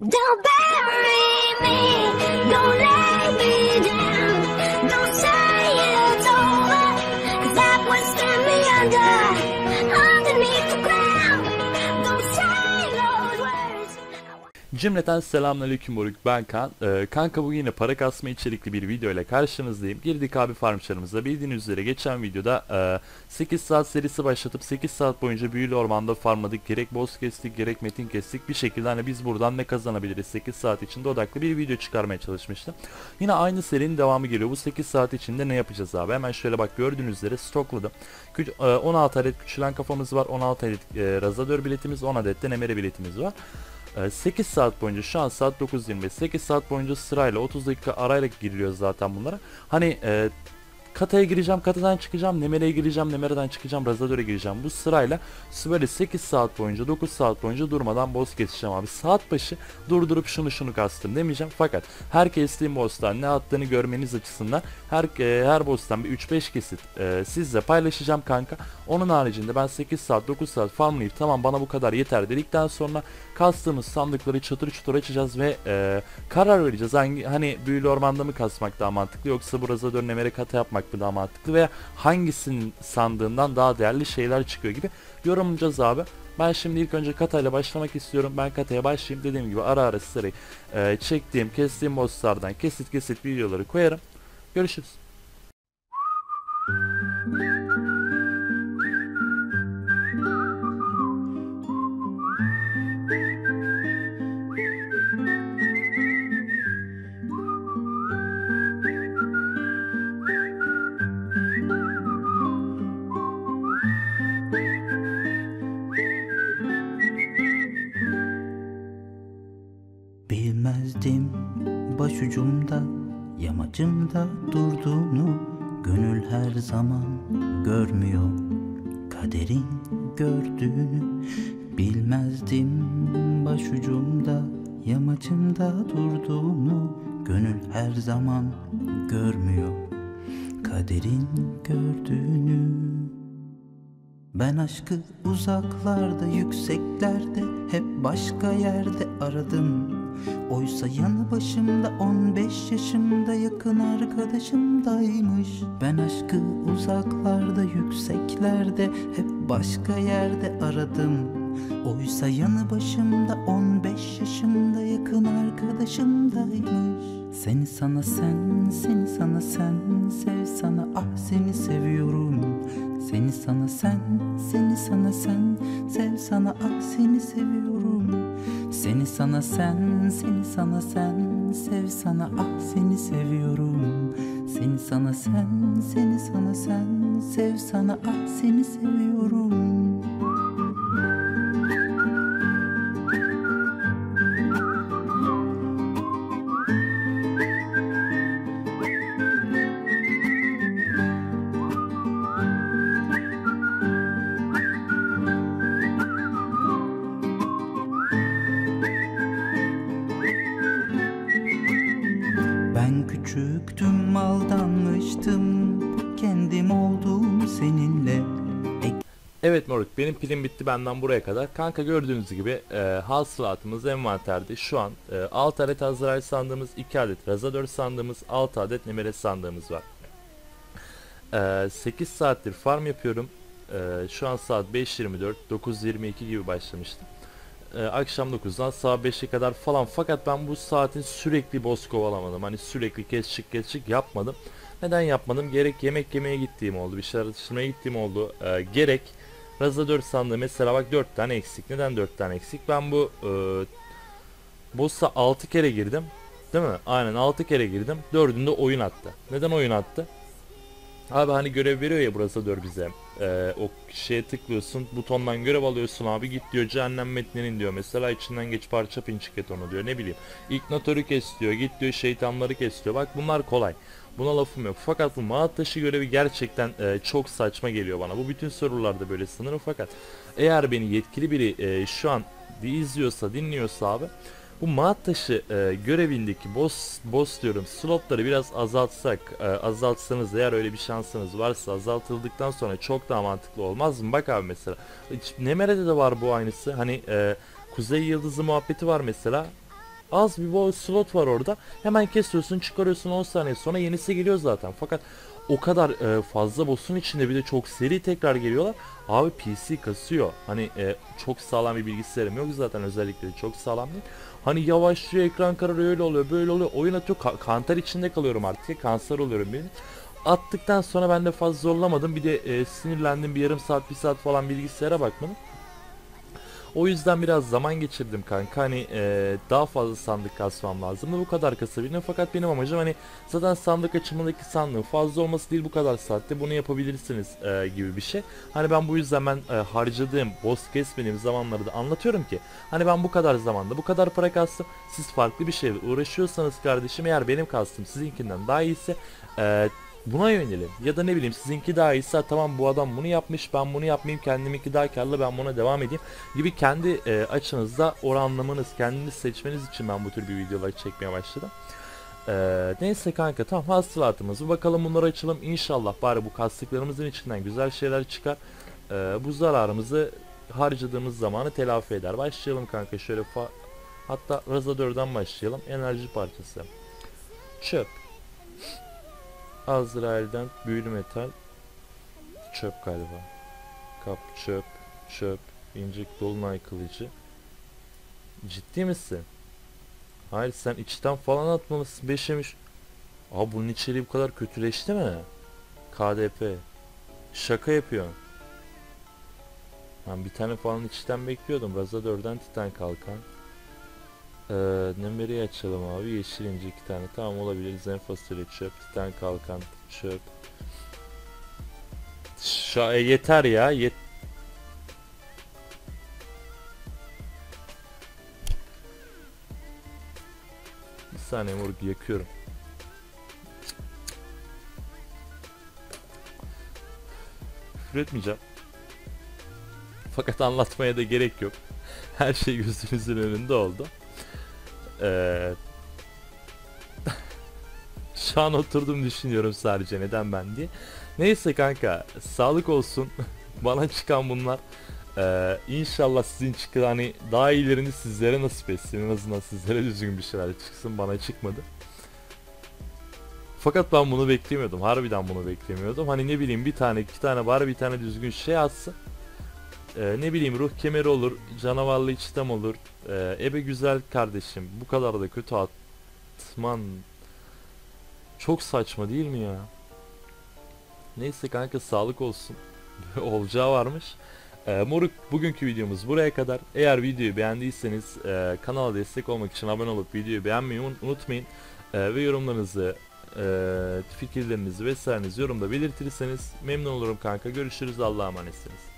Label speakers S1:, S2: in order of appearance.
S1: Don't bury me, don't lay me down, don't
S2: Cümleten selamünaleyküm Moruk ben Kan. Ee, kanka bugün yine para kasma içerikli bir video ile karşınızdayım. Girdik abi farmçlarımıza. Bildiğiniz üzere geçen videoda e, 8 saat serisi başlatıp 8 saat boyunca büyülü ormanda farmladık. Gerek boss kestik gerek metin kestik. Bir şekilde hani biz buradan ne kazanabiliriz 8 saat içinde odaklı bir video çıkarmaya çalışmıştım. Yine aynı serinin devamı geliyor. Bu 8 saat içinde ne yapacağız abi? Hemen şöyle bak gördüğünüz üzere stokladım. Kü- e, 16 adet küçülen kafamız var. 16 adet e, razadör biletimiz, 10 adet de nemere biletimiz var. Ee, 8 saat boyunca şu an saat 9.25 8 saat boyunca sırayla 30 dakika arayla giriliyor zaten bunlara. Hani e, kataya gireceğim, katadan çıkacağım, nemereye gireceğim, nemereden çıkacağım, razadöre gireceğim. Bu sırayla böyle 8 saat boyunca, 9 saat boyunca durmadan boss keseceğim abi. Saat başı durdurup şunu şunu kastım demeyeceğim. Fakat her kestiğim boss'tan ne attığını görmeniz açısından her e, her boss'tan bir 3-5 kesit e, sizle paylaşacağım kanka. Onun haricinde ben 8 saat 9 saat farmlayıp tamam bana bu kadar yeter dedikten sonra kastığımız sandıkları çatır çutur açacağız ve e, karar vereceğiz. Hangi hani büyülü ormanda mı kasmak daha mantıklı yoksa burada dönlemere kata yapmak mı daha mantıklı veya hangisinin sandığından daha değerli şeyler çıkıyor gibi yorumlayacağız abi. Ben şimdi ilk önce katayla başlamak istiyorum. Ben kataya başlayayım. Dediğim gibi ara ara sizlere e, çektiğim, kestiğim bosslardan kesit kesit videoları koyarım. Görüşürüz.
S3: Başucumda yamacımda durduğunu Gönül her zaman görmüyor. Kaderin gördüğünü Bilmezdim. Başucumda yamacımda durduğunu Gönül her zaman görmüyor. Kaderin gördüğünü ben aşkı uzaklarda, yükseklerde, hep başka yerde aradım. Oysa yanı başımda 15 yaşımda yakın arkadaşımdaymış. Ben aşkı uzaklarda, yükseklerde, hep başka yerde aradım. Oysa yanı başımda 15 yaşımda yakın arkadaşımdaymış. Seni sana sen, seni sana sen, sev sana ah seni seviyorum. Seni sana sen, seni sana sen, sev sana ah seni seviyorum. Seni sana sen, seni sana sen, sev sana ah seni seviyorum. Seni sana sen, seni sana sen, sev sana ah seni seviyorum. Aldanmıştım kendim oldum seninle
S2: Evet moruk benim pilim bitti benden buraya kadar. Kanka gördüğünüz gibi e, hasılatımız envanterde şu an e, 6 adet Azrail sandığımız, 2 adet Razador sandığımız, 6 adet Nemere sandığımız var. E, 8 saattir farm yapıyorum. E, şu an saat 5.24, 9.22 gibi başlamıştım. E, akşam 9'dan saat 5'e kadar falan fakat ben bu saatin sürekli boss kovalamadım. Hani sürekli kes çık kes çık yapmadım. Neden yapmadım? Gerek yemek yemeye gittiğim oldu, bir şeyler atıştırmaya gittiğim oldu. E, gerek Razador sandığı mesela bak 4 tane eksik. Neden 4 tane eksik? Ben bu e, boss'a 6 kere girdim. Değil mi? Aynen 6 kere girdim. 4'ünde oyun attı. Neden oyun attı? Abi hani görev veriyor ya burası dör bize. Ee, o şeye tıklıyorsun butondan görev alıyorsun abi git diyor cehennem metninin diyor mesela içinden geç parça pinçik et onu diyor ne bileyim. İgnatörü kes diyor git diyor şeytanları kes diyor bak bunlar kolay. Buna lafım yok. Fakat bu mağat taşı görevi gerçekten e, çok saçma geliyor bana. Bu bütün sorularda böyle sınırı fakat eğer beni yetkili biri e, şu an izliyorsa dinliyorsa abi bu mağat taşı e, görevindeki boss boss diyorum slotları biraz azaltsak e, azaltsanız eğer öyle bir şansınız varsa azaltıldıktan sonra çok daha mantıklı olmaz mı? Bak abi mesela Nemere'de de var bu aynısı hani e, Kuzey Yıldızı muhabbeti var mesela Az bir boş slot var orada. Hemen kesiyorsun çıkarıyorsun 10 saniye sonra yenisi geliyor zaten. Fakat o kadar e, fazla boss'un içinde bir de çok seri tekrar geliyorlar. Abi PC kasıyor. Hani e, çok sağlam bir bilgisayarım yok zaten özellikleri çok sağlam değil. Hani yavaşlıyor ekran kararıyor öyle oluyor böyle oluyor. Oyun atıyor ka- kantar içinde kalıyorum artık. Kanser oluyorum benim. Attıktan sonra ben de fazla zorlamadım. Bir de e, sinirlendim bir yarım saat bir saat falan bilgisayara bakmadım. O yüzden biraz zaman geçirdim kanka. Hani e, daha fazla sandık kasmam lazımdı. Bu kadar kasabildim. Fakat benim amacım hani zaten sandık açımındaki sandığın fazla olması değil bu kadar saatte bunu yapabilirsiniz e, gibi bir şey. Hani ben bu yüzden ben e, harcadığım, boss kesmediğim zamanları da anlatıyorum ki hani ben bu kadar zamanda bu kadar para kastım. Siz farklı bir şeyle uğraşıyorsanız kardeşim eğer benim kastım sizinkinden daha iyiyse e, buna yönelin. Ya da ne bileyim sizinki daha iyiyse tamam bu adam bunu yapmış ben bunu yapmayayım kendiminki daha karlı ben buna devam edeyim. gibi kendi e, açınızda oranlamanız kendiniz seçmeniz için ben bu tür bir videolar çekmeye başladım. Ee, neyse kanka tamam hasılatımız bakalım bunları açalım. İnşallah bari bu kastıklarımızın içinden güzel şeyler çıkar. Ee, bu zararımızı harcadığımız zamanı telafi eder. Başlayalım kanka şöyle fa hatta razadörden başlayalım. Enerji parçası. Çöp Azrail'den büyülü metal çöp galiba kap çöp çöp incik dolunay kılıcı ciddi misin? Hayır sen içten falan atmalısın beşemiş. Aa bunun içeriği bu kadar kötüleşti mi? KDP. Şaka yapıyorsun. Ben bir tane falan içten bekliyordum. Razadör'den Titan kalkan. Ee, Nemere'yi açalım abi. Yeşil ince iki tane. Tamam olabilir. Zen fasulye çöp. Titan kalkan çöp. Şa yeter ya. Yet bir saniye moruk yakıyorum. Küfür etmeyeceğim. Fakat anlatmaya da gerek yok. Her şey gözünüzün önünde oldu. Ee, şu an oturdum düşünüyorum sadece neden ben diye. Neyse kanka sağlık olsun. Bana çıkan bunlar. Ee, inşallah sizin çıkan hani daha iyilerini sizlere nasip etsin. En azından sizlere düzgün bir şeyler çıksın. Bana çıkmadı. Fakat ben bunu beklemiyordum. Harbiden bunu beklemiyordum. Hani ne bileyim bir tane iki tane bari bir tane düzgün şey atsın. Ee, ne bileyim ruh kemeri olur, canavarlı içtem olur. Ee, ebe güzel kardeşim. Bu kadar da kötü atman çok saçma değil mi ya? Neyse kanka sağlık olsun. Olacağı varmış. Ee, moruk bugünkü videomuz buraya kadar. Eğer videoyu beğendiyseniz e, kanala destek olmak için abone olup videoyu beğenmeyi un- unutmayın. Ee, ve yorumlarınızı, e, fikirlerinizi vesairenizi yorumda belirtirseniz memnun olurum kanka. Görüşürüz Allah'a emanetsiniz.